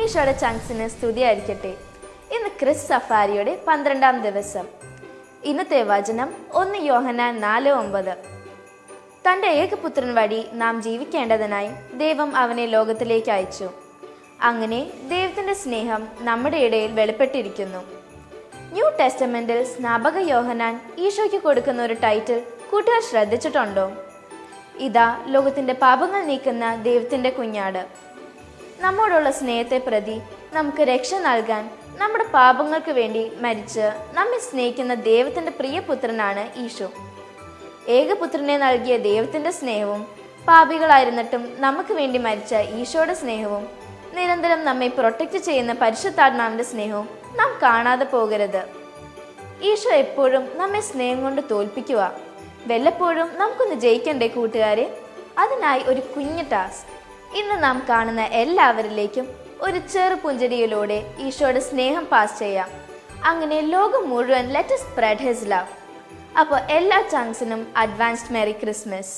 ഈശോയുടെ ചങ്സിന് സ്തുതിയായിരിക്കട്ടെ. ഇന്ന് ക്രിസ് സഫാരിയുടെ പന്ത്രണ്ടാം ദിവസം. ഇന്നത്തെ വചനം ഒന്ന് യോഹനാൻ നാല് ഒമ്പത്. തന്റെ ഏകപുത്രൻ വഴി നാം ജീവിക്കേണ്ടതിനായി ദൈവം അവനെ ലോകത്തിലേക്ക് അയച്ചു. അങ്ങനെ ദൈവത്തിന്റെ സ്നേഹം നമ്മുടെ ഇടയിൽ വെളിപ്പെട്ടിരിക്കുന്നു. ന്യൂ ടെസ്റ്റമെന്റിൽ സ്നാപക യോഹനാൻ ഈശോയ്ക്ക് കൊടുക്കുന്ന ഒരു ടൈറ്റിൽ കൂട്ടുകാർ ശ്രദ്ധിച്ചിട്ടുണ്ടോ? ഇതാ ലോകത്തിന്റെ പാപങ്ങൾ നീക്കുന്ന ദൈവത്തിന്റെ കുഞ്ഞാട്. നമ്മോടുള്ള സ്നേഹത്തെ പ്രതി നമുക്ക് രക്ഷ നൽകാൻ നമ്മുടെ പാപങ്ങൾക്ക് വേണ്ടി മരിച്ച് നമ്മെ സ്നേഹിക്കുന്ന ദൈവത്തിന്റെ പ്രിയപുത്രനാണ് ഈശോ. ഏകപുത്രനെ നൽകിയ ദൈവത്തിന്റെ സ്നേഹവും പാപികളായിരുന്നിട്ടും നമുക്ക് വേണ്ടി മരിച്ച ഈശോയുടെ സ്നേഹവും നിരന്തരം നമ്മെ പ്രൊട്ടക്റ്റ് ചെയ്യുന്ന പരിശുദ്ധാത്മാവിന്റെ സ്നേഹവും നാം കാണാതെ പോകരുത്. ഈശോ എപ്പോഴും നമ്മെ സ്നേഹം കൊണ്ട് തോൽപ്പിക്കുക. വല്ലപ്പോഴും നമുക്കൊന്ന് ജയിക്കണ്ടേ കൂട്ടുകാരെ? അതിനായി ഒരു കുഞ്ഞു ടാസ്ക് ഇന്ന് നാം കാണുന്ന എല്ലാവരിലേക്കും ഒരു ചെറു പുഞ്ചരിയിലൂടെ ഈശോയുടെ സ്നേഹം പാസ് ചെയ്യാം. അങ്ങനെ ലോകം മുഴുവൻ ലെറ്റ് സ്പ്രെഡ് ഹിസ് ലവ് അപ്പോൾ എല്ലാ ചാങ്സിനും അഡ്വാൻസ്ഡ് മെറി ക്രിസ്മസ്